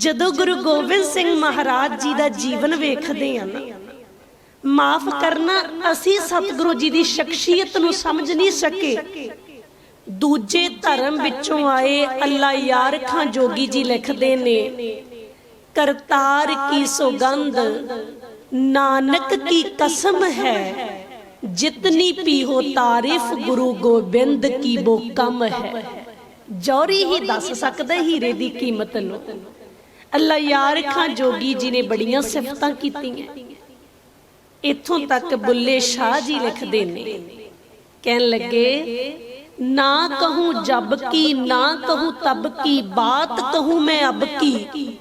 ਜਦੋਂ ਗੁਰੂ ਗੋਬਿੰਦ ਸਿੰਘ ਮਹਾਰਾਜ ਜੀ ਦਾ ਜੀਵਨ ਵੇਖਦੇ ਆ ਨਾ, ਮਾਫ ਕਰਨਾ ਅਸੀਂ ਸਤਿਗੁਰੂ ਜੀ ਦੀ ਸ਼ਖਸੀਅਤ ਨੂੰ ਸਮਝ ਨਹੀਂ ਸਕੇ। ਦੂਜੇ ਧਰਮ ਵਿੱਚੋਂ ਆਏ ਅੱਲਾ ਯਾਰ ਖਾਂ ਜੋਗੀ ਜੀ ਲਿਖਦੇ ਨੇ, ਕਰਤਾਰ ਕੀ ਸੁਗੰਧ, ਨਾਨਕ ਕੀ ਕਸਮ ਹੈ, ਜਿਤਨੀ ਪੀਹੋ ਤਾਰੀਫ ਗੁਰੂ ਗੋਬਿੰਦ ਕੀ ਬੋ ਕਮ ਹੈ। ਜੌਰੀ ਹੀ ਦੱਸ ਸਕਦਾ ਹੀਰੇ ਦੀ ਕੀਮਤ ਨੂੰ। ਅੱਲਾ ਯਾਰ ਖਾਂ ਜੋਗੀ ਜੀ ਨੇ ਬੜੀਆਂ ਸਿਫਤਾਂ ਕੀਤੀਆਂ। ਇੱਥੋਂ ਤੱਕ ਬੁੱਲੇ ਸ਼ਾਹ ਜੀ ਲਿਖਦੇ ਨੇ। ਕਹਿਣ ਲੱਗੇ ਨਾ ਕਹੂੰ ਜਬ ਕੀ ਨਾ ਕਹੂੰ ਤਬ ਕੀ ਬਾਤ ਕਹੂੰ ਮੈਂ ਅਬ ਕੀ।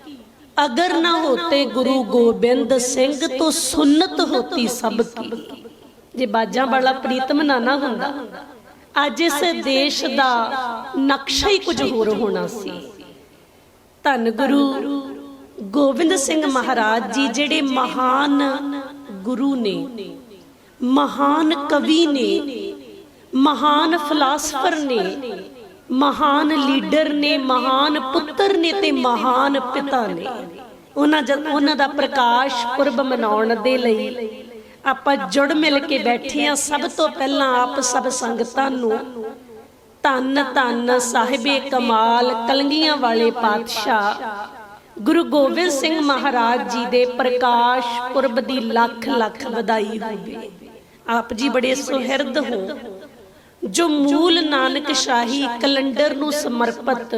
ਅਗਰ ਨਾ ਹੋਤੇ ਗੁਰੂ ਗੋਬਿੰਦ ਸਿੰਘ ਤੋਂ ਸੁਨਤ ਹੋਤੀ ਸਭ ਕੀ। ਜੇ ਬਾਜਾਂ ਵਾਲਾ ਪ੍ਰੀਤਮ ਨਾ ਨਾ ਹੁੰਦਾ ਅੱਜ ਇਸ ਦੇਸ਼ ਦਾ ਨਕਸ਼ਾ ਹੀ ਕੁਝ ਹੋਰ ਹੋਣਾ ਸੀ। ਧੰਨ ਗੁਰੂ ਗੋਬਿੰਦ ਸਿੰਘ ਮਹਾਰਾਜ ਜੀ ਜਿਹੜੇ ਮਹਾਨ ਗੁਰੂ ਨੇ ਮਹਾਨ ਕਵੀ ਨੇ ਮਹਾਨ ਫਿਲਾਸਫਰ ਨੇ ਮਹਾਨ ਲੀਡਰ ਨੇ ਮਹਾਨ ਪੁੱਤਰ ਨੇ ਤੇ ਮਹਾਨ ਪਿਤਾ ਨੇ ਉਹਨਾਂ ਜਦ ਉਹਨਾਂ ਦਾ ਪ੍ਰਕਾਸ਼ ਪੁਰਬ ਮਨਾਉਣ ਦੇ ਲਈ ਆਪਾਂ ਜੁੜ ਮਿਲ ਕੇ ਬੈਠੇ ਆ ਸਭ ਤੋਂ ਪਹਿਲਾਂ ਆਪ ਸਭ ਸੰਗਤਾਂ ਨੂੰ ਧੰਨ ਧੰਨ ਸਾਹਿਬੇ ਕਮਾਲ ਕਲੰਗੀਆਂ ਵਾਲੇ ਪਾਤਸ਼ਾਹ ਗੁਰੂ ਗੋਬਿੰਦ ਸਿੰਘ ਮਹਾਰਾਜ ਜੀ ਦੇ ਪ੍ਰਕਾਸ਼ ਪੁਰਬ ਦੀ ਲੱਖ ਲੱਖ ਵਧਾਈ ਹੋਵੇ। ਆਪ ਜੀ ਬੜੇ ਸੁਹਿਰਦ ਹੋ। ਜੋ ਮੂਲ ਨਾਨਕ ਸ਼ਾਹੀ ਕੈਲੰਡਰ ਨੂੰ ਸਮਰਪਿਤ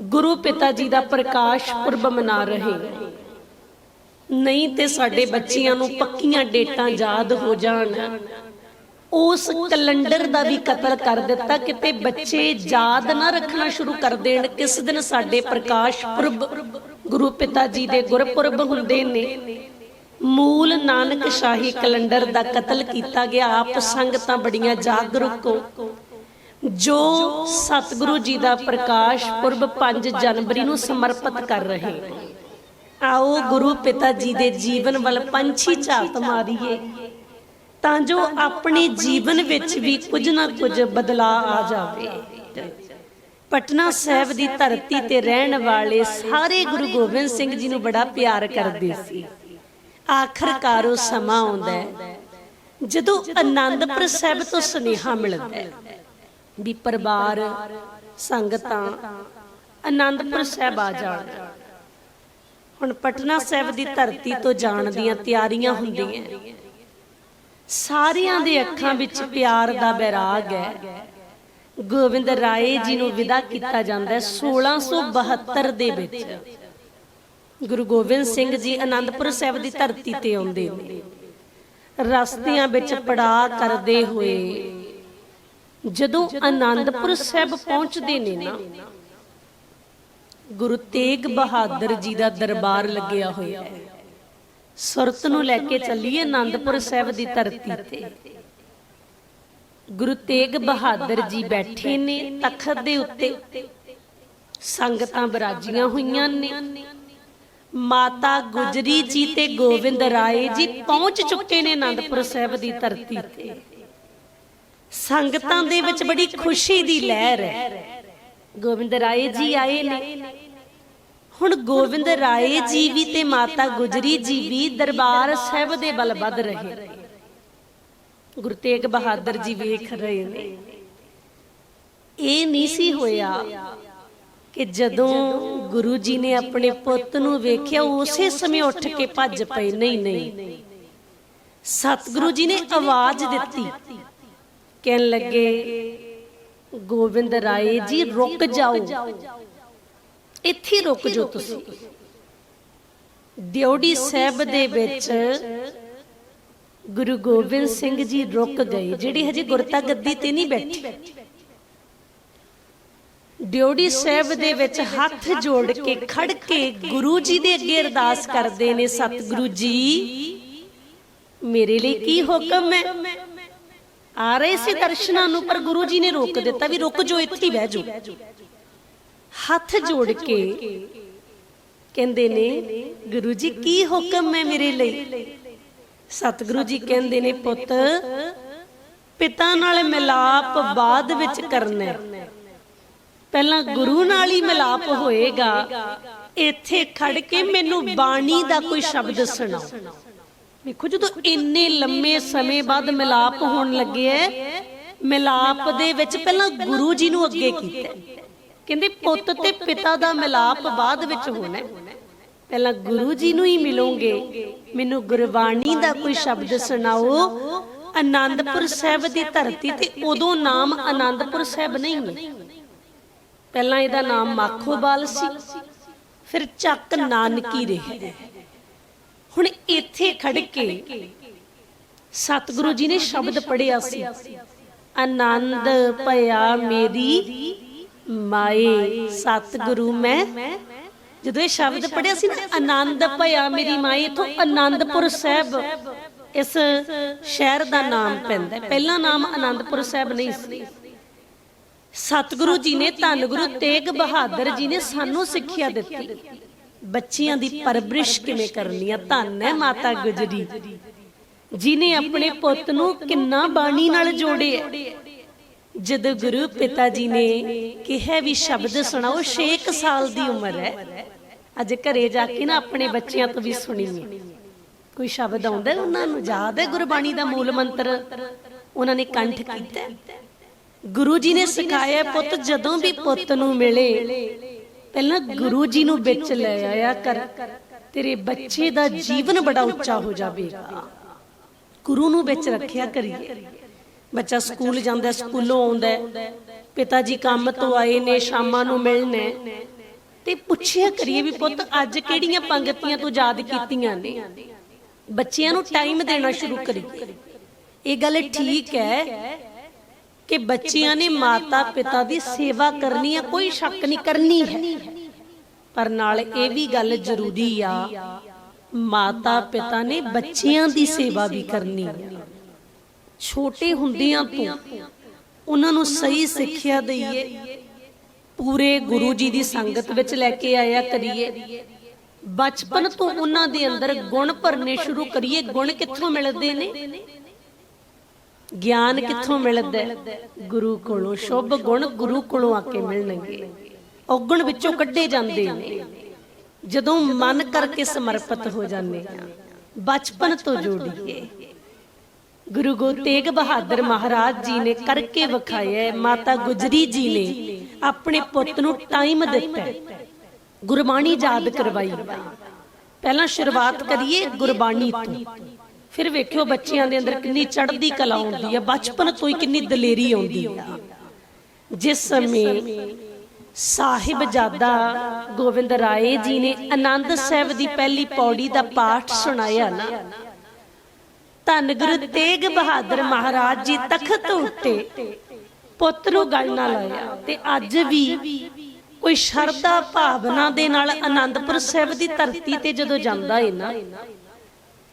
ਗੁਰੂ ਪਿਤਾ ਜੀ ਦਾ ਪ੍ਰਕਾਸ਼ ਪੁਰਬ ਮਨਾ ਰਹੇ। ਨਹੀਂ ਤੇ ਸਾਡੇ ਬੱਚਿਆਂ ਨੂੰ ਪੱਕੀਆਂ ਡੇਟਾਂ ਯਾਦ ਹੋ ਜਾਣ। ਉਸ ਕੈਲੰਡਰ ਦਾ ਵੀ ਕਤਲ ਕਰ ਦਿੱਤਾ। ਕਿਤੇ ਬੱਚੇ ਯਾਦ ਨਾ ਰੱਖਣਾ ਸ਼ੁਰੂ ਕਰ ਦੇਣ। ਕਿਸ ਦਿਨ ਸਾਡੇ ਪ੍ਰਕਾਸ਼ ਪੁਰਬ, ਗੁਰੂ ਪਿਤਾ ਜੀ ਦੇ ਗੁਰਪੁਰਬ ਹੁੰਦੇ ਨੇ। ਮੂਲ ਨਾਨਕ ਸ਼ਾਹੀ ਕੈਲੰਡਰ ਦਾ ਕਤਲ ਕੀਤਾ ਗਿਆ। ਆਪ ਸੰਗਤਾਂ ਬੜੀਆਂ ਜਾਗਰੂਕ ਹੋ। ਜੋ ਸਤਿਗੁਰੂ ਜੀ ਦਾ ਪ੍ਰਕਾਸ਼ ਪੁਰਬ 5 ਜਨਵਰੀ ਨੂੰ ਸਮਰਪਿਤ ਕਰ ਰਹੇ ਆਓ ਗੁਰੂ ਪਿਤਾ ਜੀ ਦੇ ਜੀਵਨ ਵੱਲ ਪੰਛੀ ਝਾਤ ਮਾਰੀਏ। ਤਾਂ ਜੋ ਆਪਣੇ ਜੀਵਨ ਵਿੱਚ ਵੀ ਕੁਝ ਨਾ ਕੁਝ ਬਦਲਾਅ ਆ ਜਾਵੇ। ਪਟਨਾ ਸਾਹਿਬ ਦੀ ਧਰਤੀ ਤੇ ਰਹਿਣ ਵਾਲੇ ਸਾਰੇ ਗੁਰੂ ਗੋਬਿੰਦ ਸਿੰਘ ਜੀ ਨੂੰ ਬੜਾ ਪਿਆਰ ਕਰਦੇ ਸੀ। ਆਖਰਕਾਰ ਉਹ ਸਮਾਂ ਆਉਂਦਾ ਹੈ। ਜਦੋਂ ਆਨੰਦਪੁਰ ਸਾਹਿਬ ਤੋਂ ਸੁਨੇਹਾ ਮਿਲਦਾ ਹੈ। ਵੀ ਪਰਿਵਾਰ ਸੰਗਤਾਂ ਆਨੰਦਪੁਰ ਸਾਹਿਬ ਆ ਜਾਣ। ਹੁਣ ਪਟਨਾ ਸਾਹਿਬ ਦੀ ਧਰਤੀ ਤੋਂ ਜਾਣ ਦੀਆਂ ਤਿਆਰੀਆਂ ਹੁੰਦੀਆਂ ਸਾਰਿਆਂ ਦੇ ਅੱਖਾਂ ਵਿੱਚ ਪਿਆਰ ਦਾ ਬੈਰਾਗ ਹੈ। ਗੋਬਿੰਦ ਰਾਏ ਜੀ ਨੂੰ ਵਿਦਾ ਕੀਤਾ ਜਾਂਦਾ ਹੈ 1672 ਦੇ ਵਿੱਚ। ਗੁਰੂ ਗੋਬਿੰਦ ਸਿੰਘ ਜੀ ਆਨੰਦਪੁਰ ਸਾਹਿਬ ਦੀ ਧਰਤੀ ਤੇ ਆਉਂਦੇ ਨੇ। ਰਸਤਿਆਂ ਵਿੱਚ ਪੜਾ ਕਰਦੇ ਹੋਏ। ਜਦੋਂ ਆਨੰਦਪੁਰ ਸਾਹਿਬ ਪਹੁੰਚਦੇ ਨੇ ਨਾ ਗੁਰੂ ਤੇਗ ਬਹਾਦਰ ਜੀ ਦਾ ਦਰਬਾਰ ਲੱਗਿਆ ਹੋਇਆ ਹੈ। ਸੁਰਤ ਨੂੰ ਲੈ ਕੇ ਚੱਲੀਏ ਆਨੰਦਪੁਰ ਸਾਹਿਬ ਦੀ ਧਰਤੀ ਤੇ। ਗੁਰੂ ਤੇਗ ਬਹਾਦਰ ਜੀ ਬੈਠੇ ਨੇ ਤਖਤ ਦੇ ਉੱਤੇ। ਸੰਗਤਾਂ ਬਰਾਜੀਆਂ ਹੋਈਆਂ ਨੇ। ਮਾਤਾ ਗੁਜਰੀ ਜੀ ਤੇ ਗੋਬਿੰਦ ਰਾਏ ਜੀ ਪਹੁੰਚ ਚੁੱਕੇ ਨੇ ਆਨੰਦਪੁਰ ਸਾਹਿਬ ਦੀ ਧਰਤੀ ਤੇ। ਸੰਗਤਾਂ ਦੇ ਵਿੱਚ ਬੜੀ ਖੁਸ਼ੀ ਦੀ ਲਹਿਰ ਹੈ। ਗੋਬਿੰਦ ਰਾਏ ਜੀ ਆਏ ਨੇ। ਹੁਣ ਗੋਬਿੰਦ ਰਾਏ ਜੀ ਵੀ ਤੇ ਮਾਤਾ ਗੁਜਰੀ ਜੀ ਵੀ ਦਰਬਾਰ ਸਾਹਿਬ ਦੇ ਬਲ ਵੱਧ ਰਹੇ। ਗੁਰੂ ਤੇਗ ਬਹਾਦਰ ਜੀ ਵੇਖ ਰਹੇ ਨੇ। ਇਹ ਨਹੀਂ ਸੀ ਹੋਇਆ ਕਿ ਜਦੋਂ ਗੁਰੂ ਜੀ ਨੇ ਆਪਣੇ ਪੁੱਤ ਨੂੰ ਵੇਖਿਆ ਉਸੇ ਸਮੇਂ ਉੱਠ ਕੇ ਭੱਜ ਪਏ। ਨਹੀਂ ਨਹੀਂ। ਸਤਿਗੁਰੂ ਜੀ ਨੇ ਆਵਾਜ਼ ਦਿੱਤੀ। ਕਹਿਣ ਲੱਗੇ ਗੋਬਿੰਦ ਰਾਏ ਜੀ ਰੁਕ ਜਾਓ। ਇੱਥੇ ਰੁਕ ਜਾਓ ਤੁਸੀਂ। ਦਿਉੜੀ ਸਾਹਿਬ ਦੇ ਵਿੱਚ ਗੁਰੂ ਗੋਬਿੰਦ ਸਿੰਘ ਜੀ ਰੁਕ ਗਏ ਜਿਹੜੀ ਹਜੇ ਗੁਰਤਾ ਗੱਦੀ ਤੇ ਨਹੀਂ ਬੈਠੀ। ਡਿਉੜੀ ਸਾਹਿਬ ਦੇ ਵਿੱਚ ਹੱਥ ਜੋੜ ਕੇ ਖੜ ਕੇ ਗੁਰੂ ਜੀ ਦੇ ਅੱਗੇ ਅਰਦਾਸ ਕਰਦੇ ਨੇ ਸਤਿਗੁਰੂ ਜੀ ਮੇਰੇ ਲਈ ਕੀ ਹੁਕਮ ਹੈ? ਆ ਰਹੇ ਸੀ ਦਰਸ਼ਨਾਂ ਨੂੰ ਪਰ ਗੁਰੂ ਜੀ ਨੇ ਰੋਕ ਦਿੱਤਾ ਵੀ ਰੁਕ ਜੋ ਇੱਥੇ ਹੀ ਬਹਿ ਜਾਓ। ਹੱਥ ਜੋੜ ਕੇ ਕਹਿੰਦੇ ਨੇ ਗੁਰੂ ਜੀ ਕੀ ਹੁਕਮ ਹੈ ਮੇਰੇ ਲਈ? ਸਤਿਗੁਰੂ ਜੀ ਕਹਿੰਦੇ ਨੇ ਪੁੱਤ ਪਿਤਾ ਨਾਲ ਮਿਲਾਪ ਬਾਅਦ ਵਿੱਚ ਕਰਨਾ ਹੈ। ਪਹਿਲਾਂ ਗੁਰੂ ਨਾਲ ਹੀ ਮਿਲਾਪ ਹੋਏਗਾ। ਇੱਥੇ ਖੜ ਕੇ ਮੈਨੂੰ ਬਾਣੀ ਦਾ ਕੋਈ ਸ਼ਬਦ ਸੁਣਾਓ। ਵੇਖੋ ਜਦੋਂ ਇੰਨੇ ਲੰਮੇ ਸਮੇਂ ਬਾਅਦ ਮਿਲਾਪ ਹੋਣ ਲੱਗਿਆ ਮਿਲਾਪ ਦੇ ਵਿੱਚ ਪਹਿਲਾਂ ਗੁਰੂ ਜੀ ਨੂੰ ਅੱਗੇ ਕੀਤਾ। ਕਹਿੰਦੇ ਪੁੱਤ ਤੇ ਪਿਤਾ ਦਾ ਮਿਲਾਪ ਬਾਅਦ ਵਿੱਚ ਹੋਣਾ। ਪਹਿਲਾਂ ਗੁਰੂ ਜੀ ਨੂੰ ਹੀ ਮਿਲੋਗੇ। ਮੈਨੂੰ ਗੁਰਬਾਣੀ ਦਾ ਕੋਈ ਸ਼ਬਦ ਸੁਣਾਓ। ਆਨੰਦਪੁਰ ਸਾਹਿਬ ਦੀ ਧਰਤੀ ਤੇ ਉਦੋਂ ਨਾਮ ਆਨੰਦਪੁਰ ਸਾਹਿਬ ਨਹੀਂ ਹੈ ਪਹਿਲਾਂ ਇਹਦਾ ਨਾਮ ਮਾਖੋਵਾਲ ਸੀ। ਫਿਰ ਚੱਕ ਨਾਨਕੀ ਰਿਹਾ। ਹੁਣ ਇੱਥੇ ਖੜ ਕੇ ਸਤਿਗੁਰੂ ਜੀ ਨੇ ਸ਼ਬਦ ਪੜਿਆ ਸੀ। ਆਨੰਦ ਭਇਆ ਮੇਰੀ ਮਾਏ ਸਤਿਗੁਰੂ ਮੈਂ। ਜਦੋਂ ਇਹ ਸ਼ਬਦ ਪੜਿਆ ਸੀ ਨਾ, ਆਨੰਦ ਭਇਆ ਮੇਰੀ ਮਾਏ ਇਥੋਂ ਆਨੰਦਪੁਰ ਸਾਹਿਬ, ਇਸ ਸ਼ਹਿਰ ਦਾ ਨਾਮ ਪੈਂਦਾ ਪਹਿਲਾ ਨਾਮ ਆਨੰਦਪੁਰ ਸਾਹਿਬ ਨਹੀਂ ਸੀ। ਸਤਿਗੁਰੂ ਜੀ ਨੇ ਧੰਨ ਗੁਰੂ ਤੇਗ ਬਹਾਦਰ ਜੀ ਨੇ ਸਾਨੂੰ ਸਿੱਖਿਆ ਦਿੱਤੀ। ਬੱਚਿਆਂ ਦੀ ਪਰਵਰਿਸ਼ ਕਿਵੇਂ ਕਰਨੀ ਆ? ਧੰਨ ਹੈ ਮਾਤਾ ਗੁਜਰੀ। ਜਿਨੇ ਆਪਣੇ ਪੁੱਤ ਨੂੰ ਕਿੰਨਾ ਬਾਣੀ ਨਾਲ ਜੋੜਿਆ। ਜਦੋਂ ਗੁਰੂ ਪਿਤਾ ਜੀ ਨੇ ਕਿਹਾ ਵੀ ਸ਼ਬਦ ਸੁਣਾਓ 6 ਸਾਲ ਦੀ ਉਮਰ ਹੈ। ਅੱਜ ਘਰੇ ਜਾ ਕੇ ਨਾ ਆਪਣੇ ਬੱਚਿਆਂ ਤੋਂ ਵੀ ਸੁਣੀਏ। ਕੋਈ ਸ਼ਬਦ ਆਉਂਦਾ ਉਹਨਾਂ ਨੂੰ? ਯਾਦ ਹੈ ਗੁਰਬਾਣੀ ਦਾ ਮੂਲ ਮੰਤਰ? ਉਹਨਾਂ ਨੇ ਕੰਠ ਕੀਤਾ। ਗੁਰੂ ਜੀ ਨੇ ਸਿਖਾਇਆ, ਪੁੱਤ, ਜਦੋਂ ਵੀ ਪੁੱਤ ਨੂੰ ਮਿਲੇ, ਪਹਿਲਾਂ ਗੁਰੂ ਜੀ ਨੂੰ ਵਿੱਚ ਲੈ ਆਇਆ ਕਰ। ਤੇਰੇ ਬੱਚੇ ਦਾ ਜੀਵਨ ਬੜਾ ਉੱਚਾ ਹੋ ਜਾਵੇਗਾ। ਗੁਰੂ ਨੂੰ ਵਿੱਚ ਰੱਖਿਆ ਕਰੀਏ। ਬੱਚਾ ਸਕੂਲ ਜਾਂਦਾ, ਸਕੂਲੋਂ ਆਉਂਦਾ ਪਿਤਾ ਜੀ ਕੰਮ ਤੋਂ ਆਏ ਨੇ, ਸ਼ਾਮਾਂ ਨੂੰ ਮਿਲਣਾ ਤੇ ਪੁੱਛਿਆ ਕਰੀਏ ਵੀ ਪੁੱਤ, ਅੱਜ ਕਿਹੜੀਆਂ ਪੰਗਤੀਆਂ ਤੂੰ ਯਾਦ ਕੀਤੀਆਂ ਨੇ? ਬੱਚਿਆਂ ਨੂੰ ਟਾਈਮ ਦੇਣਾ ਸ਼ੁਰੂ ਕਰੀਏ। ਇਹ ਗੱਲ ਠੀਕ ਹੈ ਕਿ ਬੱਚਿਆਂ ਨੇ ਮਾਤਾ ਪਿਤਾ ਦੀ ਸੇਵਾ ਕਰਨੀ ਹੈ ਕੋਈ ਸ਼ੱਕ ਨਹੀਂ, ਕਰਨੀ ਹੈ। ਪਰ ਨਾਲ ਇਹ ਵੀ ਗੱਲ ਜ਼ਰੂਰੀ ਆ, ਮਾਤਾ ਪਿਤਾ ਨੇ ਬੱਚਿਆਂ ਦੀ ਸੇਵਾ ਵੀ ਕਰਨੀ ਹੈ ਛੋਟੇ ਹੁੰਦਿਆਂ ਤੋਂ। ਉਹਨਾਂ ਨੂੰ ਸਹੀ ਸਿੱਖਿਆ ਦਈਏ। ਪੂਰੇ ਗੁਰੂ ਜੀ ਦੀ ਸੰਗਤ ਵਿੱਚ ਲੈ ਕੇ ਆਇਆ ਕਰੀਏ। ਬਚਪਨ ਤੋਂ ਉਹਨਾਂ ਦੇ ਅੰਦਰ ਗੁਣ ਭਰਨੇ ਸ਼ੁਰੂ ਕਰੀਏ। ਗੁਣ ਕਿੱਥੋਂ ਮਿਲਦੇ ਨੇ? ਗਿਆਨ ਕਿੱਥੋਂ ਮਿਲਦਾ? ਗੁਰੂ ਕੋਲੋਂ। ਸ਼ੁਭ ਗੁਣ ਗੁਰੂ ਕੋਲੋਂ ਆ ਕੇ ਮਿਲਣਗੇ। ਔਗਣ ਵਿੱਚੋਂ ਕੱਢੇ ਜਾਂਦੇ ਨੇ। ਜਦੋਂ ਮਨ ਕਰਕੇ ਸਮਰਪਿਤ ਹੋ ਜਾਂਦੇ ਆ। ਬਚਪਨ ਤੋਂ ਜੋੜੀਏ। ਗੁਰੂ ਗੋ ਤੇਗ ਬਹਾਦਰ ਮਹਾਰਾਜ ਜੀ ਨੇ ਕਰਕੇ ਵਿਖਾਇਆ ਮਾਤਾ ਗੁਜਰੀ ਜੀ ਨੇ ਆਪਣੇ ਪੁੱਤ ਨੂੰ ਟਾਈਮ ਦਿੱਤਾ। ਗੁਰਬਾਣੀ ਯਾਦ ਕਰਵਾਈ ਪਹਿਲਾਂ ਸ਼ੁਰੂਆਤ ਕਰੀਏ ਗੁਰਬਾਣੀ ਤੋਂ। ਫਿਰ ਵੇਖਿਓ ਬੱਚਿਆਂ ਦੇ ਅੰਦਰ ਕਿੰਨੀ ਚੜ੍ਹਦੀ ਕਲਾ ਆਉਂਦੀ ਹੈ। ਬਚਪਨ ਤੋਂ ਹੀ ਕਿੰਨੀ ਦਲੇਰੀ ਆਉਂਦੀ ਹੈ। ਜਿਸ ਸਮੇਂ ਸਾਹਿਬਜ਼ਾਦਾ ਗੋਬਿੰਦ ਰਾਏ ਜੀ ਨੇ ਆਨੰਦ ਸਾਹਿਬ ਦੀ ਪਹਿਲੀ ਪੌੜੀ ਦਾ ਪਾਠ ਸੁਣਾਇਆ ਨਾ। ਧੰਨ ਗੁਰੂ ਤੇਗ ਬਹਾਦਰ ਮਹਾਰਾਜ ਜੀ ਤਖਤ ਉੱਤੇ ਪੁੱਤ ਨੂੰ ਗੱਲ ਨਾਲ ਲਾਇਆ ਤੇ ਅੱਜ ਵੀ ਕੋਈ ਸ਼ਰਧਾ ਭਾਵਨਾ ਦੇ ਨਾਲ ਆਨੰਦਪੁਰ ਸਾਹਿਬ ਦੀ ਧਰਤੀ ਤੇ ਜਦੋਂ ਜਾਂਦਾ ਹੈ ਨਾ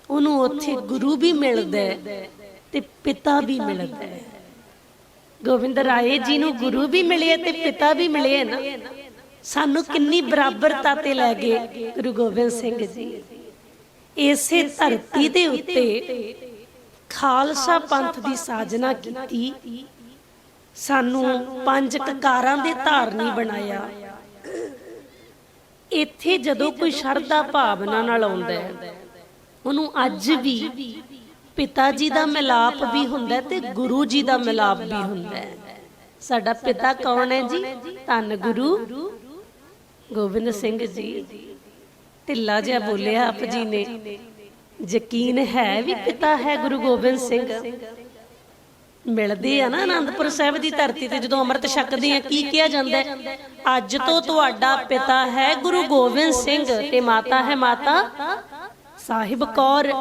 ਉਹਨੂੰ ਉੱਥੇ ਗੁਰੂ ਵੀ ਮਿਲਦਾ ਤੇ ਪਿਤਾ ਵੀ ਮਿਲਦਾ ਗੋਬਿੰਦ ਰਾਏ ਜੀ ਨੂੰ ਗੁਰੂ ਵੀ ਮਿਲੇ ਤੇ ਪਿਤਾ ਵੀ ਮਿਲੇ ਨਾ। ਸਾਨੂੰ ਕਿੰਨੀ ਬਰਾਬਰਤਾ ਤੇ ਲੈ ਗਏ ਗੁਰੂ ਗੋਬਿੰਦ ਸਿੰਘ ਜੀ। ਇਸੇ ਧਰਤੀ ਦੇ ਉੱਤੇ ਖਾਲਸਾ ਪੰਥ ਦੀ ਸਾਜਨਾ ਕੀਤੀ। ਸਾਨੂੰ ਪੰਜ ਕਕਾਰਾਂ ਦੇ ਧਾਰਨੀ ਬਣਾਇਆ। ਇੱਥੇ ਜਦੋਂ ਕੋਈ ਸ਼ਰਧਾ ਭਾਵਨਾ ਨਾਲ ਆਉਂਦਾ ਹੈ ਉਹਨੂੰ ਅੱਜ ਵੀ ਪਿਤਾ ਜੀ ਦਾ ਮਿਲਾਪ ਵੀ ਹੁੰਦਾ ਤੇ ਗੁਰੂ ਜੀ ਦਾ ਮਿਲਾਪ ਵੀ ਹੁੰਦਾ ਸਾਡਾ ਪਿਤਾ ਕੌਣ ਹੈ ਜੀ? ਧੰਨ ਗੁਰੂ। ਗੋਬਿੰਦ ਸਿੰਘ ਜੀ। ਢਿੱਲਾ ਜਿਹਾ ਬੋਲਿਆ ਆਪ ਜੀ ਨੇ। ਯਕੀਨ ਹੈ ਵੀ ਪਿਤਾ ਹੈ ਗੁਰੂ ਗੋਬਿੰਦ ਸਿੰਘ। ਮਿਲਦੇ ਆ ਨਾ ਆਨੰਦਪੁਰ ਸਾਹਿਬ ਦੀ ਧਰਤੀ ਤੇ ਜਦੋਂ ਅੰਮ੍ਰਿਤ ਛਕਦੇ ਆ, ਕੀ ਕਿਹਾ ਜਾਂਦਾ ਹੈ? ਅੱਜ ਤੋਂ ਤੁਹਾਡਾ ਪਿਤਾ ਹੈ ਗੁਰੂ ਗੋਬਿੰਦ ਸਿੰਘ ਤੇ ਮਾਤਾ ਹੈ ਮਾਤਾ ਸਾਹਿਬ ਕੌਰ।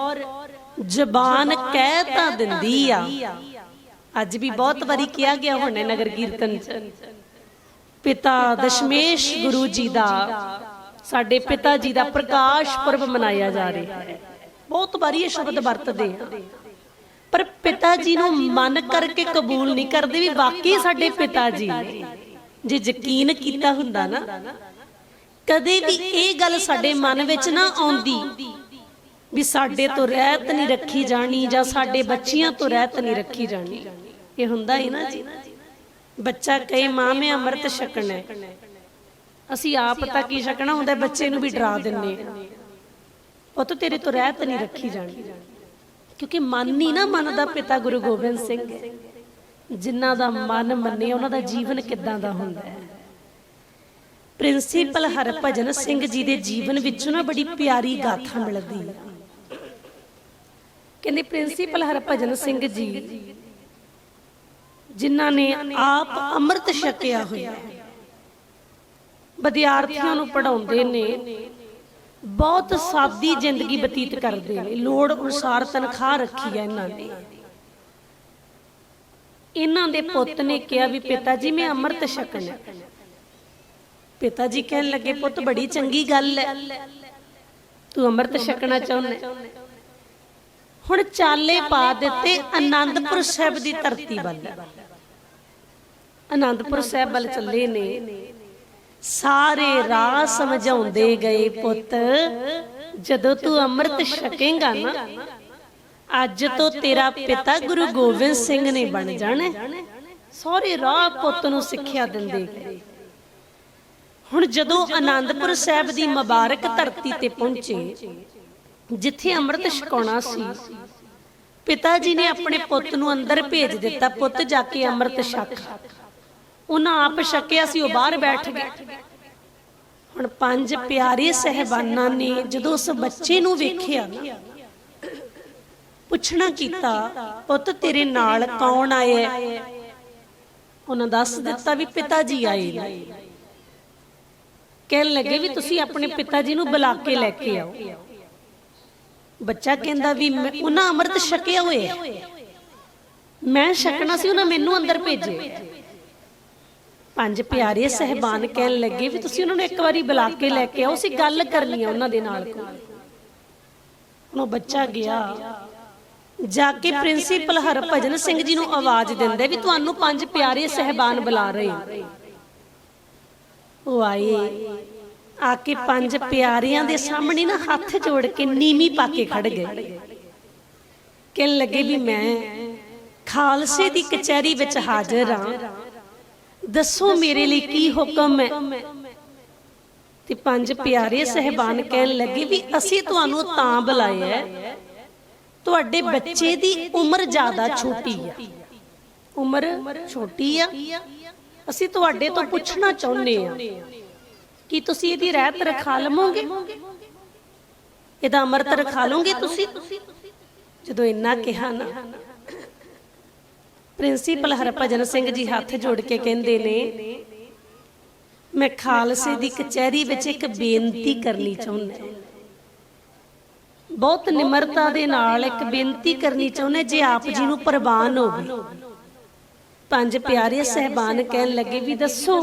ਜ਼ਬਾਨ ਕਹਿ ਤਾਂ ਦਿੰਦੀ ਆ। ਅੱਜ ਵੀ ਬਹੁਤ ਵਾਰੀ ਕਿਹਾ ਗਿਆ ਹੋਣਾ ਨਗਰ ਕੀਰਤਨ ਚ। ਪਿਤਾ ਦਸ਼ਮੇਸ਼ ਗੁਰੂ ਜੀ ਦਾ, ਸਾਡੇ ਪਿਤਾ ਜੀ ਦਾ ਪ੍ਰਕਾਸ਼ ਪੁਰਬ ਮਨਾਇਆ ਜਾ ਰਿਹਾ ਹੈ। ਬਹੁਤ ਵਾਰੀ ਇਹ ਸ਼ਬਦ ਵਰਤਦੇ ਆ। ਪਰ ਪਿਤਾ ਜੀ ਨੂੰ ਮਨ ਕਰਕੇ ਕਬੂਲ ਨਹੀਂ ਕਰਦੇ ਵੀ ਵਾਕਈ ਸਾਡੇ ਪਿਤਾ ਜੀ ਨੇ। ਜੇ ਯਕੀਨ ਕੀਤਾ ਹੁੰਦਾ ਨਾ, ਕਦੇ ਵੀ ਇਹ ਗੱਲ ਸਾਡੇ ਮਨ ਵਿੱਚ ਨਾ ਆਉਂਦੀ ਵੀ ਸਾਡੇ ਤੋਂ ਰਹਿਤ ਨਹੀਂ ਰੱਖੀ ਜਾਣੀ ਜਾਂ ਸਾਡੇ ਬੱਚਿਆਂ ਤੋਂ ਰਹਿਤ ਨਹੀਂ ਰੱਖੀ ਜਾਣੀ। ਇਹ ਹੁੰਦਾ ਹੀ ਨਾ ਜੀ। ਬੱਚਾ ਕਹੇ, ਮਾਂ, ਮੈਂ ਅੰਮ੍ਰਿਤ ਛਕਣਾ ਅਸੀਂ ਆਪ ਤਾਂ ਕੀ ਛਕਣਾ ਹੁੰਦਾ? ਬੱਚੇ ਨੂੰ ਵੀ ਡਰਾ ਦਿੰਨੇ ਆ ਉਹ ਤਾਂ ਤੇਰੇ ਤੋਂ ਰਹਿਤ ਨਹੀਂ ਰੱਖੀ ਜਾਣੀ। ਕਿਉਂਕਿ ਮਨ ਹੀ ਨਾ ਮਨ ਦਾ ਪਿਤਾ ਗੁਰੂ ਗੋਬਿੰਦ ਸਿੰਘ ਹੈ। ਜਿਨ੍ਹਾਂ ਦਾ ਮਨ ਮੰਨੇ ਉਹਨਾਂ ਦਾ ਜੀਵਨ ਕਿੱਦਾਂ ਦਾ ਹੁੰਦਾ ਹੈ। ਪ੍ਰਿੰਸੀਪਲ ਹਰਭਜਨ ਸਿੰਘ ਜੀ ਦੇ ਜੀਵਨ ਵਿੱਚੋਂ ਨਾ ਬੜੀ ਪਿਆਰੀ ਗਾਥਾ ਮਿਲਦੀ ਹੈ। ਕਹਿੰਦੇ ਪ੍ਰਿੰਸੀਪਲ ਹਰਭਜਨ ਸਿੰਘ ਜੀ, ਜਿਨ੍ਹਾਂ ਨੇ ਆਪ ਅੰਮ੍ਰਿਤ ਛਕਿਆ ਹੋਇਆ ਵਿਦਿਆਰਥੀਆਂ ਨੂੰ ਪੜਾਉਂਦੇ ਨੇ। ਬਹੁਤ ਸਾਦੀ ਜ਼ਿੰਦਗੀ ਬਤੀਤ ਕਰਦੇ ਨੇ। ਲੋੜ ਅਨੁਸਾਰ ਤਨਖਾਹ ਰੱਖੀ ਹੈ ਇਹਨਾਂ ਨੇ ਇਹਨਾਂ ਦੇ ਪੁੱਤ ਨੇ ਕਿਹਾ ਵੀ, ਪਿਤਾ ਜੀ, ਮੈਂ ਅੰਮ੍ਰਿਤ ਛਕਣਾ ਪਿਤਾ ਜੀ ਕਹਿਣ ਲੱਗੇ, ਪੁੱਤ, ਬੜੀ ਚੰਗੀ ਗੱਲ ਹੈ। ਤੂੰ ਅੰਮ੍ਰਿਤ ਛਕਣਾ ਚਾਹੁੰਦਾ ਹੁਣ ਚਾਲੇ ਪਾ ਦਿੱਤੇ ਆਨੰਦਪੁਰ ਸਾਹਿਬ ਦੀ ਧਰਤੀ ਵੱਲ। ਆਨੰਦਪੁਰ ਸਾਹਿਬ ਵੱਲ ਚੱਲੇ ਨੇ। ਸਾਰੇ ਰਾਹ ਸਮਝਾਉਂਦੇ ਗਏ ਪੁੱਤ। ਜਦੋਂ ਤੂੰ ਅੰਮ੍ਰਿਤ ਛਕੇਂਗਾ ਨਾ, ਅੱਜ ਤੋਂ ਤੇਰਾ ਪਿਤਾ ਗੁਰੂ ਗੋਬਿੰਦ ਸਿੰਘ ਨੇ ਬਣ ਜਾਣਾ। ਸਾਰੇ ਰਾਹ ਪੁੱਤ ਨੂੰ ਸਿੱਖਿਆ ਦਿੰਦੇ ਗਏ। ਹੁਣ ਜਦੋਂ ਆਨੰਦਪੁਰ ਸਾਹਿਬ ਦੀ ਮੁਬਾਰਕ ਧਰਤੀ ਤੇ ਪਹੁੰਚੇ, ਜਿੱਥੇ ਅੰਮ੍ਰਿਤ ਛਕਾਉਣਾ ਸੀ, ਪਿਤਾ ਜੀ ਨੇ ਆਪਣੇ ਪੁੱਤ ਨੂੰ ਅੰਦਰ ਭੇਜ ਦਿੱਤਾ, ਪੁੱਤ ਜਾ ਕੇ ਅੰਮ੍ਰਿਤ ਛਕ। ਉਹਨਾਂ ਆਪ ਛਕਿਆ ਸੀ, ਉਹ ਬਾਹਰ ਬੈਠ ਗਏ। ਹੁਣ ਪੰਜ ਪਿਆਰੇ ਸਹਿਬਾਨਾਂ ਨੇ ਜਦੋਂ ਉਸ ਬੱਚੇ ਨੂੰ ਵੇਖਿਆ ਨਾ ਪੁੱਛਣਾ ਕੀਤਾ, ਪੁੱਤ, ਤੇਰੇ ਨਾਲ ਕੌਣ ਆਇਆ? ਉਹਨਾਂ ਦੱਸ ਦਿੱਤਾ ਵੀ ਪਿਤਾ ਜੀ ਆਏ ਨੇ। ਕਹਿਣ ਲੱਗੇ ਵੀ, ਤੁਸੀਂ ਆਪਣੇ ਪਿਤਾ ਜੀ ਨੂੰ ਬੁਲਾ ਕੇ ਲੈ ਕੇ ਆਓ। ਬੱਚਾ ਕਹਿੰਦਾ ਵੀ ਉਹਨਾਂ ਅੰਮ੍ਰਿਤ ਛਕਿਆ ਹੋਇਆ ਮੈਂ ਛਕਣਾ ਸੀ, ਉਹਨਾਂ ਮੈਨੂੰ ਅੰਦਰ ਭੇਜੇ ਪੰਜ ਪਿਆਰੇ ਸਹਿਬਾਨ ਕਹਿਣ ਲੱਗੇ ਵੀ ਤੁਸੀਂ ਉਹਨਾਂ ਨੂੰ ਇੱਕ ਵਾਰੀ ਬੁਲਾ ਕੇ ਲੈ ਕੇ ਆਓ ਸੀ ਗੱਲ ਕਰਨੀ ਆ ਉਹਨਾਂ ਦੇ ਨਾਲ ਕੋਈ। ਉਹ ਬੱਚਾ ਗਿਆ। ਜਾ ਕੇ ਪ੍ਰਿੰਸੀਪਲ ਹਰਭਜਨ ਸਿੰਘ ਜੀ ਨੂੰ ਆਵਾਜ਼ ਦਿੰਦਾ ਵੀ ਤੁਹਾਨੂੰ ਪੰਜ ਪਿਆਰੇ ਸਹਿਬਾਨ ਬੁਲਾ ਰਹੇ ਉਹ ਆਏ। ਆ ਕੇ ਪੰਜ ਪਿਆਰਿਆਂ ਦੇ ਸਾਹਮਣੇ ਨਾ ਹੱਥ ਜੋੜ ਕੇ ਨੀਵੀਂ ਪਾ ਕੇ ਖੜ ਗਏ। ਕਹਿਣ ਲੱਗੇ ਵੀ ਮੈਂ ਖਾਲਸੇ ਦੀ ਕਚਹਿਰੀ ਵਿੱਚ ਹਾਜ਼ਰ ਹਾਂ। ਦੱਸੋ ਮੇਰੇ ਲਈ ਕੀ ਹੁਕਮ ਹੈ? ਤੇ ਪੰਜ ਪਿਆਰੇ ਸਹਿਬਾਨ ਕਹਿਣ ਲੱਗੇ ਵੀ ਅਸੀਂ ਤੁਹਾਨੂੰ ਤਾਂ ਬੁਲਾਇਆ ਹੈ। ਤੁਹਾਡੇ ਬੱਚੇ ਦੀ ਉਮਰ ਜ਼ਿਆਦਾ ਛੋਟੀ ਆ। ਉਮਰ ਛੋਟੀ ਆ। ਅਸੀਂ ਤੁਹਾਡੇ ਤੋਂ ਪੁੱਛਣਾ ਚਾਹੁੰਦੇ ਆ ਕਿ ਤੁਸੀਂ ਇਹਦੀ ਰਹਿਤ ਰਖਾ ਲਵੋਗੇ? ਇਹਦਾ ਅੰਮ੍ਰਿਤ ਰਖਾ ਲਓਗੇ ਤੁਸੀਂ? ਜਦੋਂ ਇੰਨਾ ਕਿਹਾ ਨਾ ਪ੍ਰਿੰਸੀਪਲ ਹਰਭਜਨ ਸਿੰਘ ਜੀ ਹੱਥ ਜੋੜ ਕੇ ਕਹਿੰਦੇ ਨੇ ਮੈਂ ਖਾਲਸੇ ਦੀ ਕਚਹਿਰੀ ਵਿੱਚ ਇੱਕ ਬੇਨਤੀ ਕਰਨੀ ਚਾਹੁੰਦਾ। ਬਹੁਤ ਨਿਮਰਤਾ ਦੇ ਨਾਲ ਇੱਕ ਬੇਨਤੀ ਕਰਨੀ ਚਾਹੁੰਦੇ ਜੇ ਆਪ ਜੀ ਨੂੰ ਪ੍ਰਵਾਨ ਹੋਵੇ। ਪੰਜ ਪਿਆਰੇ ਸਹਿਬਾਨ ਕਹਿਣ ਲੱਗੇ ਵੀ ਦੱਸੋ।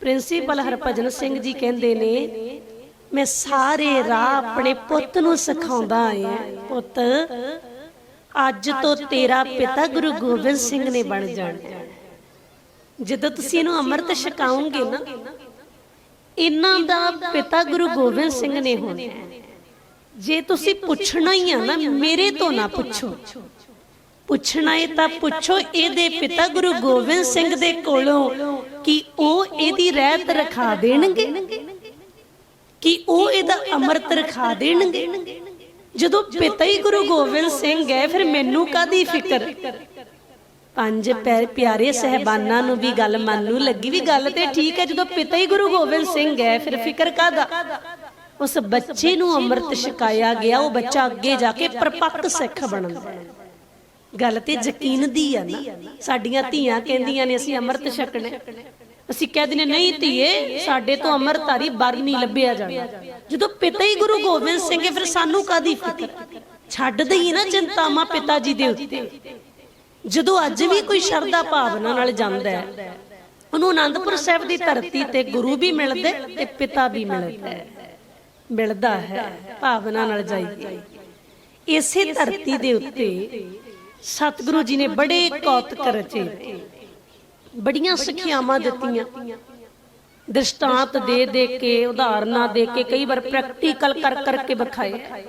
ਪ੍ਰਿੰਸੀਪਲ ਹਰਭਜਨ ਸਿੰਘ ਜੀ ਕਹਿੰਦੇ ਨੇ ਮੈਂ ਸਾਰੇ ਰਾਹ ਆਪਣੇ ਪੁੱਤ ਨੂੰ ਸਿਖਾਉਂਦਾ ਆਇਆ। ਪੁੱਤ ਅੱਜ ਤੋਂ ਤੇਰਾ ਪਿਤਾ ਗੁਰੂ ਗੋਬਿੰਦ ਸਿੰਘ ਨੇ ਬਣ ਜਾਣਾ। ਜਦੋਂ ਤੁਸੀਂ ਇਹਨੂੰ ਅੰਮ੍ਰਿਤ ਛਕਾਓਗੇ ਨਾ, ਇਹਨਾਂ ਦਾ ਪਿਤਾ ਗੁਰੂ ਗੋਬਿੰਦ ਸਿੰਘ ਨੇ ਹੋਣਾ ਜੇ ਤੁਸੀਂ ਪੁੱਛਣਾ ਹੀ ਆ ਨਾ, ਮੇਰੇ ਤੋਂ ਨਾ ਪੁੱਛੋ। ਪੁੱਛਣਾ ਹੈ ਤਾਂ ਪੁੱਛੋ ਇਹਦੇ ਪਿਤਾ ਗੁਰੂ ਗੋਬਿੰਦ ਸਿੰਘ ਦੇ ਕੋਲੋਂ ਕਿ ਉਹ ਇਹਦੀ ਰਹਿਤ ਰਖਾ ਦੇਣਗੇ? ਕਿ ਉਹ ਇਹਦਾ ਅੰਮ੍ਰਿਤ ਰਖਾ ਦੇਣਗੇ? ਜਦੋਂ ਪਿਤਾ ਹੀ ਗੁਰੂ ਗੋਬਿੰਦ ਸਿੰਘ ਹੈ ਫਿਰ ਮੈਨੂੰ ਕਾਦੀ ਫਿਕਰ? ਪੰਜ ਪੈਰ ਪਿਆਰੇ ਸਹਿਬਾਨਾਂ ਨੂੰ ਵੀ ਗੱਲ ਮੰਨ ਨੂੰ ਲੱਗੀ ਵੀ ਗੱਲ ਤੇ ਠੀਕ ਹੈ ਜਦੋਂ ਪਿਤਾ ਹੀ ਗੁਰੂ ਗੋਬਿੰਦ ਸਿੰਘ ਹੈ ਫਿਰ ਫਿਕਰ ਕਾਦਾ ਉਸ ਬੱਚੇ ਨੂੰ ਅੰਮ੍ਰਿਤ ਛਕਾਇਆ ਗਿਆ ਉਹ ਬੱਚਾ ਅੱਗੇ ਜਾ ਕੇ ਪਰਪੱਕ ਸਿੱਖ ਬਣਦਾ। ਗੱਲ ਤੇ ਯਕੀਨ ਦੀ ਆ ਨਾ। ਸਾਡੀਆਂ ਧੀਆਂ ਕਹਿੰਦੀਆਂ ਨੇ ਅਸੀਂ ਅੰਮ੍ਰਿਤ ਛਕਣਾ। ਅਸੀਂ ਕਹਿ ਦਿੰਦੇ ਨਹੀਂ ਧੀਏ, ਸਾਡੇ ਤੋਂ ਅੰਮ੍ਰਿਤਧਾਰੀ ਬਰ ਨਹੀਂ ਲੱਭਿਆ ਜਾਣਾ। ਜਦੋਂ ਪਿਤਾ ਹੀ ਗੁਰੂ ਗੋਬਿੰਦ ਸਿੰਘ ਹੈ, ਫਿਰ ਸਾਨੂੰ ਕਾਦੀ ਫਿਕਰ ਛੱਡ ਦਈ ਨਾ ਚਿੰਤਾਵਾਂ ਪਿਤਾ ਜੀ ਦੇ ਉੱਤੇ। ਜਦੋਂ ਅੱਜ ਵੀ ਕੋਈ ਸ਼ਰਧਾ ਭਾਵਨਾ ਨਾਲ ਜਾਂਦਾ ਹੈ, ਉਹਨੂੰ ਆਨੰਦਪੁਰ ਸਾਹਿਬ ਦੀ ਧਰਤੀ ਤੇ ਗੁਰੂ ਵੀ ਮਿਲਦੇ ਤੇ ਪਿਤਾ ਵੀ ਮਿਲਦਾ ਹੈ। ਮਿਲਦਾ ਹੈ, ਭਾਵਨਾ ਨਾਲ ਜਾਈਏ। ਇਸੇ ਧਰਤੀ ਦੇ ਉੱਤੇ ਸਤਿਗੁਰੂ ਜੀ ਨੇ ਬੜੇ ਕੌਤਕ ਰਚੇ। ਬੜੀਆਂ ਸਿੱਖਿਆਵਾਂ ਦਿੱਤੀਆਂ। ਦ੍ਰਿਸ਼ਟਾਂਤ ਦੇ ਦੇ ਕੇ ਉਦਾਹਰਨਾਂ ਦੇ ਕੇ ਕਈ ਵਾਰ ਪ੍ਰੈਕਟੀਕਲ ਕਰ ਕਰਕੇ ਵਿਖਾਏ।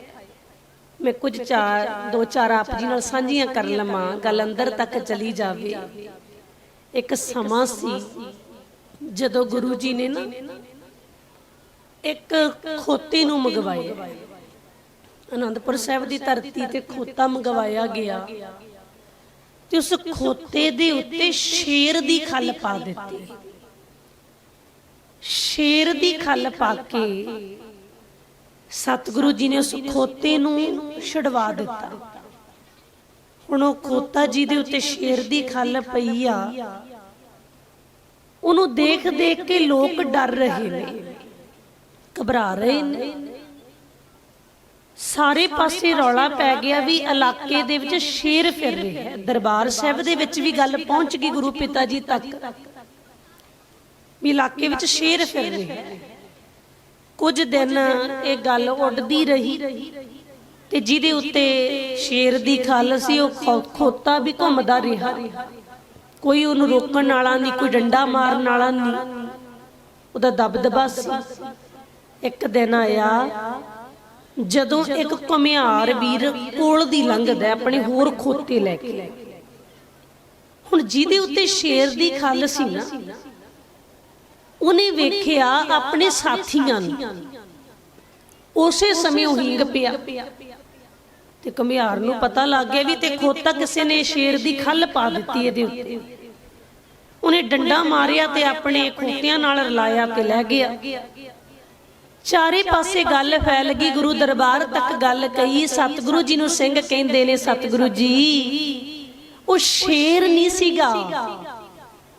ਮੈਂ ਕੁਝ ਚਾਰ ਦੋ ਚਾਰ ਆਪ ਜੀ ਨਾਲ ਸਾਂਝੀਆਂ ਕਰ ਲਵਾਂ ਗੱਲ ਅੰਦਰ ਤੱਕ ਚਲੀ ਜਾਵੇ। ਇੱਕ ਸਮਾਂ ਸੀ ਜਦੋਂ ਗੁਰੂ ਜੀ ਨੇ ਨਾ ਇੱਕ ਖੋਤੀ ਨੂੰ ਮੰਗਵਾਇਆ ਆਨੰਦਪੁਰ ਸਾਹਿਬ ਦੀ ਧਰਤੀ ਤੇ ਖੋਤਾ ਮੰਗਵਾਇਆ ਗਿਆ। ਤੇ ਉਸ ਖੋਤੇ ਦੇ ਉੱਤੇ ਸ਼ੇਰ ਦੀ ਖੱਲ ਪਾ ਦਿੱਤੀ। ਸ਼ੇਰ ਦੀ ਖੱਲ ਪਾ ਕੇ ਸਤਿਗੁਰੂ ਜੀ ਨੇ ਉਸ ਖੋਤੇ ਨੂੰ ਛਡਵਾ ਦਿੱਤਾ। ਹੁਣ ਉਹ ਖੋਤਾ ਜੀ ਦੇ ਉੱਤੇ ਸ਼ੇਰ ਦੀ ਖੱਲ ਪਈ ਆ। ਉਹਨੂੰ ਦੇਖ ਦੇਖ ਕੇ ਲੋਕ ਡਰ ਰਹੇ ਨੇ, ਘਬਰਾ ਰਹੇ ਨੇ। ਸਾਰੇ ਪਾਸੇ ਰੌਲਾ ਪੈ ਗਿਆ ਵੀ ਇਲਾਕੇ ਦੇ ਵਿੱਚ ਸ਼ੇਰ ਫਿਰ ਰਿਹਾ ਹੈ ਦਰਬਾਰ ਸਾਹਿਬ ਦੇ ਵਿੱਚ ਵੀ ਗੱਲ ਪਹੁੰਚ ਗਈ ਗੁਰੂ ਪਿਤਾ ਜੀ ਤੱਕ। ਵੀ ਇਲਾਕੇ ਵਿੱਚ ਸ਼ੇਰ ਫਿਰ ਰਿਹਾ ਹੈ ਕੁਝ ਦਿਨ ਇਹ ਗੱਲ ਉੱਡਦੀ ਰਹੀ ਤੇ ਜਿਹਦੇ ਉੱਤੇ ਸ਼ੇਰ ਦੀ ਖੱਲ ਸੀ ਉਹ ਖੋਤਾ ਵੀ ਘੁੰਮਦਾ ਰਿਹਾ। ਕੋਈ ਉਹਨੂੰ ਰੋਕਣ ਵਾਲਾ ਨਹੀਂ ਕੋਈ ਡੰਡਾ ਮਾਰਨ ਵਾਲਾ ਨਹੀਂ। ਉਹਦਾ ਦਬਦਬਾ ਸੀ। ਇੱਕ ਦਿਨ ਆਇਆ ਜਦੋਂ ਇੱਕ ਘੁਮਿਆਰ ਵੀਰ ਕੋਲ ਦੀ ਲੰਘਦਾ ਹੈ ਆਪਣੇ ਹੋਰ ਖੋਤੇ ਲੈ ਕੇ। ਹੁਣ ਜਿਹਦੇ ਉੱਤੇ ਸ਼ੇਰ ਦੀ ਖੱਲ ਸੀ ਨਾ ਉਹਨੇ ਵੇਖਿਆ ਆਪਣੇ ਸਾਥੀਆਂ ਨੂੰ। ਉਸੇ ਸਮੇਂ ਉਹ ਹੀਂਗ ਪਿਆ ਤੇ ਘੁਮਿਆਰ ਨੂੰ ਪਤਾ ਲੱਗ ਗਿਆ ਵੀ ਤੇ ਖੋਤਾ ਕਿਸੇ ਨੇ ਸ਼ੇਰ ਦੀ ਖੱਲ ਪਾ ਦਿੱਤੀ ਇਹਦੇ ਉੱਤੇ। ਉਹਨੇ ਡੰਡਾ ਮਾਰਿਆ ਤੇ ਆਪਣੇ ਖੋਤਿਆਂ ਨਾਲ ਰਲਾਇਆ ਤੇ ਲੈ ਗਿਆ। ਚਾਰੇ ਪਾਸੇ ਗੱਲ ਫੈਲ ਗਈ ਗੁਰੂ ਦਰਬਾਰ ਤੱਕ ਗੱਲ ਕਹੀ ਸਤਿਗੁਰੂ ਜੀ ਨੂੰ ਸਿੰਘ ਕਹਿੰਦੇ ਨੇ ਸਤਿਗੁਰੂ ਜੀ। ਉਹ ਸ਼ੇਰ ਨਹੀਂ ਸੀਗਾ।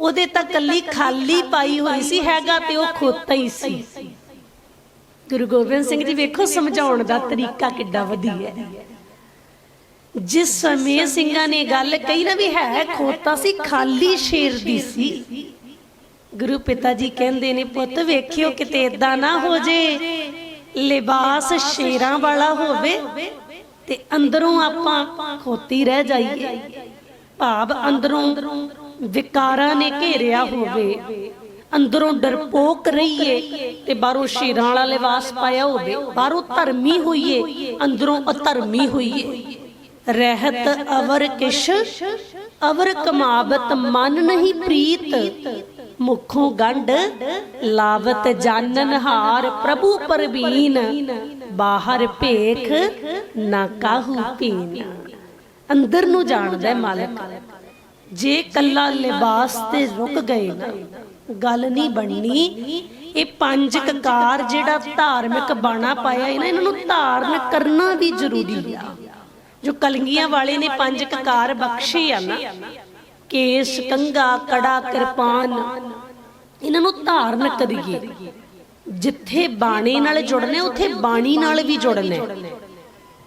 ਉਹਦੇ ਤਾਂ ਕੱਲੀ ਖਾਲੀ ਪਾਈ ਹੋਈ ਸੀ ਹੈਗਾ ਤੇ ਉਹ ਖੋਤਾ ਹੀ ਸੀ। ਗੁਰੂ ਗੋਬਿੰਦ ਸਿੰਘ ਜੀ ਵੇਖੋ ਸਮਝਾਉਣ ਦਾ ਤਰੀਕਾ ਕਿੱਡਾ ਵਧੀਆ। ਹੈ ਜਿਸ ਸਮੇਂ ਸਿੰਘਾਂ ਨੇ ਗੱਲ ਕਹੀ ਨਾ ਵੀ ਹੈ ਖੋਤਾ ਸੀ ਖਾਲੀ ਸ਼ੇਰ ਦੀ ਸੀ। ਗੁਰੂ ਪਿਤਾ ਜੀ ਕਹਿੰਦੇ ਨੇ, ਪੁੱਤ, ਵੇਖਿਓ ਕਿਤੇ ਇਦਾਂ ਨਾ ਹੋ ਜੇ। ਲਿਬਾਸ ਸ਼ੇਰਾਂ ਵਾਲਾ ਹੋਵੇ ਤੇ ਅੰਦਰੋਂ ਆਪਾਂ ਖੋਤੀ ਰਹਿ ਜਾਈਏ। ਭਾਵ ਅੰਦਰੋਂ ਵਿਕਾਰਾਂ ਨੇ ਘੇਰਿਆ ਹੋਵੇ। ਅੰਦਰੋਂ ਡਰਪੋਕ ਰਹੀਏ ਤੇ ਬਾਹਰੋਂ ਸ਼ੇਰਾਂ ਵਾਲਾ ਲਿਬਾਸ ਪਾਇਆ ਹੋਵੇ। ਬਾਹਰੋਂ ਧਰਮੀ ਹੋਈਏ, ਅੰਦਰੋਂ ਅਧਰਮੀ ਹੋਈਏ। ਰਹਿਤ ਅਵਰ ਕਿਸ਼ ਅਵਰ ਕਮਾਵਤ ਮਨ ਨਹੀਂ ਪ੍ਰੀਤ। ਮੁਖੋਂ ਗੰਢ ਲਾਵਤ ਜਾਣਨ ਹਾਰ ਪ੍ਰਭੂ ਪਰਬੀਨ ਬਾਹਰ ਭੇਖ ਨਾ ਕਾਹੂ ਪੀਨ ਅੰਦਰ ਨੂੰ ਜਾਣਦਾ ਮਾਲਕ, ਜੇ ਕੱਲਾ ਲਿਬਾਸ ਤੇ ਰੁਕ ਗਏ ਨਾ, ਗੱਲ ਨਹੀਂ ਬਣਨੀ। ਇਹ ਪੰਜ ਕਕਾਰ ਜਿਹੜਾ ਧਾਰਮਿਕ ਬਾਣਾ ਪਾਇਆ ਇਹਨਾਂ ਇਹਨਾਂ ਨੂੰ ਧਾਰਮਿਕ ਕਰਨਾ ਵੀ ਜ਼ਰੂਰੀ ਆ। ਜੋ ਕਲੰਗੀਆਂ ਵਾਲੇ ਨੇ ਪੰਜ ਕਕਾਰ ਬਖਸ਼ੇ ਆ ਨਾ ਕੇਸ ਕੰਗਾ ਕੜਾ ਕਿਰਪਾਨ। ਇਹਨਾਂ ਨੂੰ ਧਾਰਨ ਕਰੀਏ। ਜਿੱਥੇ ਬਾਣੀ ਨਾਲ ਜੁੜਨੇ, ਉੱਥੇ ਬਾਣੀ ਨਾਲ ਵੀ ਜੁੜਨੇ।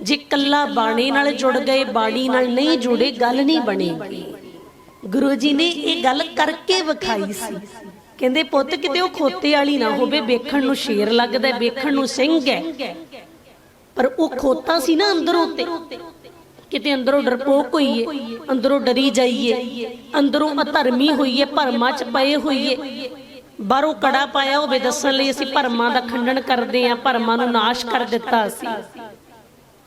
ਜੇ ਕੱਲਾ ਬਾਣੀ ਨਾਲ ਜੁੜ ਗਏ, ਬਾਣੀ ਨਾਲ ਨਹੀਂ ਜੁੜੇ, ਗੱਲ ਨਹੀਂ ਬਣੇਗੀ। ਗੁਰੂ ਜੀ ਨੇ ਇਹ ਗੱਲ ਕਰਕੇ ਵਿਖਾਈ ਸੀ। ਕਹਿੰਦੇ, ਪੁੱਤ, ਕਿਤੇ ਉਹ ਖੋਤੇ ਵਾਲੀ ਨਾ ਹੋਵੇ, ਵੇਖਣ ਨੂੰ ਸ਼ੇਰ ਲੱਗਦਾ ਵੇਖਣ ਨੂੰ ਸਿੰਘ ਹੈ। ਪਰ ਉਹ ਖੋਤਾ ਸੀ ਨਾ ਅੰਦਰੋਂ ਤੇ। ਕਿਤੇ ਅੰਦਰੋਂ ਡਰਪੋਕ ਹੋਈਏ, ਅੰਦਰੋਂ ਡਰੀ ਜਾਈਏ, ਅੰਦਰੋਂ ਅਧਰਮੀ ਹੋਈਏ, ਭਰਮਾਂ ਚ ਪਏ ਹੋਈਏ। ਬਾਹਰੋਂ ਕੜਾ ਪਾਇਆ ਹੋਵੇ ਦੱਸਣ ਲਈ ਅਸੀਂ ਭਰਮਾਂ ਦਾ ਖੰਡਨ ਕਰਦੇ ਆਂ ਭਰਮਾਂ ਨੂੰ ਨਾਸ਼ ਕਰ ਦਿੱਤਾ ਅਸੀਂ।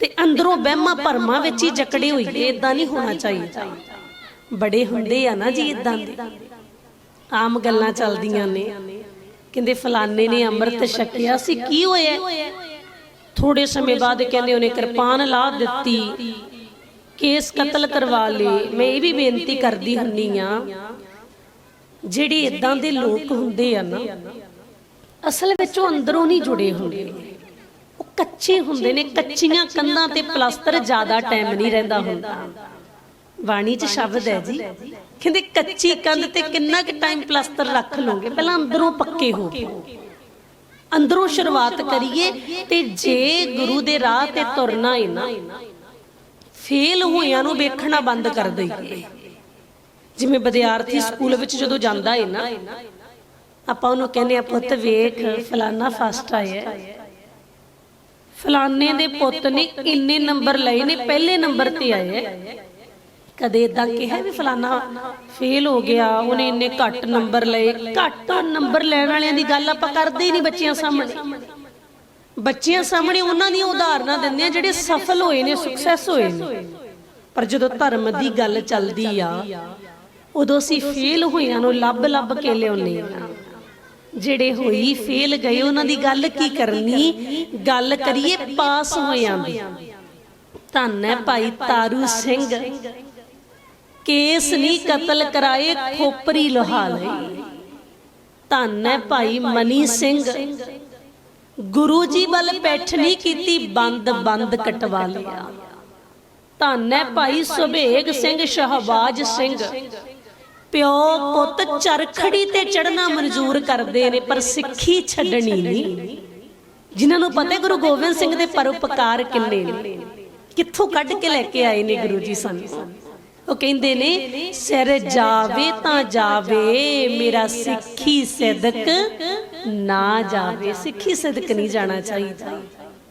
ਤੇ ਅੰਦਰੋਂ ਵਹਿਮਾਂ ਭਰਮਾਂ ਵਿੱਚ ਹੀ ਜਕੜੇ ਹੋਈਏ ਇਦਾਂ ਨਹੀਂ ਹੋਣਾ ਚਾਹੀਦਾ। ਬੜੇ ਹੁੰਦੇ ਆ ਨਾ ਜੀ ਇਦਾਂ ਦੇ। ਆਮ ਗੱਲਾਂ ਚੱਲਦੀਆਂ ਨੇ। ਕਹਿੰਦੇ ਫਲਾਣੇ ਨੇ ਅੰਮ੍ਰਿਤ ਛਕਿਆ ਸੀ, ਕੀ ਹੋਇਆ? ਥੋੜੇ ਸਮੇਂ ਬਾਅਦ ਕਹਿੰਦੇ ਉਹਨੇ ਕਿਰਪਾਨ ਲਾ ਦਿੱਤੀ। ਕੇਸ ਕਤਲ ਕਰਵਾ ਲਏ। ਮੈਂ ਇਹ ਵੀ ਬੇਨਤੀ ਕਰਦੀ ਹੁੰਨੀ ਆ ਜਿਹੜੇ ਇਦਾਂ ਦੇ ਲੋਕ ਹੁੰਦੇ ਆ ਨਾ ਅਸਲ ਵਿੱਚ ਉਹ ਅੰਦਰੋਂ ਨਹੀਂ ਜੁੜੇ ਹੁੰਦੇ। ਉਹ ਕੱਚੇ ਹੁੰਦੇ ਨੇ ਕੱਚੀਆਂ ਕੰਧਾਂ ਤੇ ਪਲਾਸਟਰ ਜ਼ਿਆਦਾ ਟਾਈਮ ਨਹੀਂ ਰਹਿੰਦਾ ਹੁੰਦਾ। ਬਾਣੀ 'ਚ ਸ਼ਬਦ ਹੈ ਜੀ। ਕਹਿੰਦੇ ਕੱਚੀ ਕੰਧ ਤੇ ਕਿੰਨਾ ਕੁ ਟਾਈਮ ਪਲਾਸਟਰ ਰੱਖ ਲਓਗੇ? ਪਹਿਲਾਂ ਅੰਦਰੋਂ ਪੱਕੇ ਹੋ ਅੰਦਰੋਂ ਸ਼ੁਰੂਆਤ ਕਰੀਏ ਤੇ ਜੇ ਗੁਰੂ ਦੇ ਰਾਹ ਤੇ ਤੁਰਨਾ ਹੈ ਨਾ ਫੇਲ ਹੋਇਆਂ ਨੂੰ ਵੇਖਣਾ ਬੰਦ ਕਰ ਦਈਏ ਜਿਵੇਂ ਵਿਦਿਆਰਥੀ ਸਕੂਲ ਵਿੱਚ ਜਦੋਂ ਜਾਂਦਾ ਹੈ ਨਾ ਆਪਾਂ ਉਹਨੂੰ ਕਹਿੰਦੇ ਆ ਪੁੱਤ ਵੇਖ ਫਲਾਨਾ ਫਸਟ ਆਇਆ ਹੈ। ਫਲਾਨੇ ਦੇ ਪੁੱਤ ਨੇ ਇੰਨੇ ਨੰਬਰ ਲਏ ਨੇ ਪਹਿਲੇ ਨੰਬਰ ਤੇ ਆਏ ਹੈ। ਕਦੇ ਇਦਾਂ ਕਿਹਾ ਵੀ ਫਲਾਨਾ ਫੇਲ ਹੋ ਗਿਆ ਉਹਨੇ ਇੰਨੇ ਘੱਟ ਨੰਬਰ ਲਏ। ਘੱਟ ਨੰਬਰ ਲੈਣ ਵਾਲਿਆਂ ਦੀ ਗੱਲ ਆਪਾਂ ਕਰਦੇ ਹੀ ਨਹੀਂ ਬੱਚਿਆਂ ਸਾਹਮਣੇ। ਬੱਚਿਆਂ ਸਾਹਮਣੇ ਉਹਨਾਂ ਦੀਆਂ ਉਦਾਹਰਨਾਂ ਦਿੰਦੇ ਆ ਜਿਹੜੇ ਸਫਲ ਹੋਏ ਨੇ ਸਕਸੈਸ ਹੋਏ ਨੇ। ਪਰ ਜਦੋਂ ਧਰਮ ਦੀ ਗੱਲ ਚੱਲਦੀ ਆ ਉਦੋਂ ਅਸੀਂ ਫੇਲ ਹੋਇਆਂ ਨੂੰ ਲੱਭ ਲੱਭ ਕੇ ਲਿਆਉਂਦੇ ਆ। ਜਿਹੜੇ ਹੋਈ ਫੇਲ ਗਏ ਉਹਨਾਂ ਦੀ ਗੱਲ ਕੀ ਕਰਨੀ? ਗੱਲ ਕਰੀਏ ਪਾਸ ਹੋਇਆਂ ਦੀ ਧੰਨ ਹੈ ਭਾਈ ਤਾਰੂ ਸਿੰਘ। ਕੇਸ ਨਹੀਂ ਕਤਲ ਕਰਾਏ ਖੋਪਰੀ ਲੋਹਾ ਲਈ। ਧੰਨ ਹੈ ਭਾਈ ਮਨੀ ਸਿੰਘ। ਗੁਰੂ ਜੀ ਵੱਲ ਪੈਠ ਨਹੀਂ ਕੀਤੀ, ਬੰਦ ਬੰਦ ਕਟਵਾ ਲਿਆ। ਧੰਨ ਹੈ ਭਾਈ ਸੁਭੇਗ ਸਿੰਘ ਸ਼ਹਬਾਜ ਸਿੰਘ। ਪਿਓ ਪੁੱਤ ਚਰਖੜੀ ਤੇ ਚੜਨਾ ਮਨਜ਼ੂਰ ਕਰਦੇ ਨੇ, ਪਰ ਸਿੱਖੀ ਛੱਡਣੀ ਨਹੀਂ। ਜਿਨ੍ਹਾਂ ਨੂੰ ਪਤਾ ਗੁਰੂ ਗੋਬਿੰਦ ਸਿੰਘ ਦੇ ਪਰਉਪਕਾਰ ਕਿੰਨੇ ਨੇ? ਕਿੱਥੋਂ ਕੱਢ ਕੇ ਲੈ ਕੇ ਆਏ ਨੇ ਗੁਰੂ ਜੀ ਸਾਨੂੰ? ਉਹ ਕਹਿੰਦੇ ਨੇ, ਸਿਰ ਜਾਵੇ ਤਾਂ ਜਾਵੇ, ਮੇਰਾ ਸਿੱਖੀ ਸਦਕ ਨਾ ਜਾਵੇ। ਸਿੱਖੀ ਸਦਕ ਨਹੀਂ ਜਾਣਾ ਚਾਹੀਦਾ।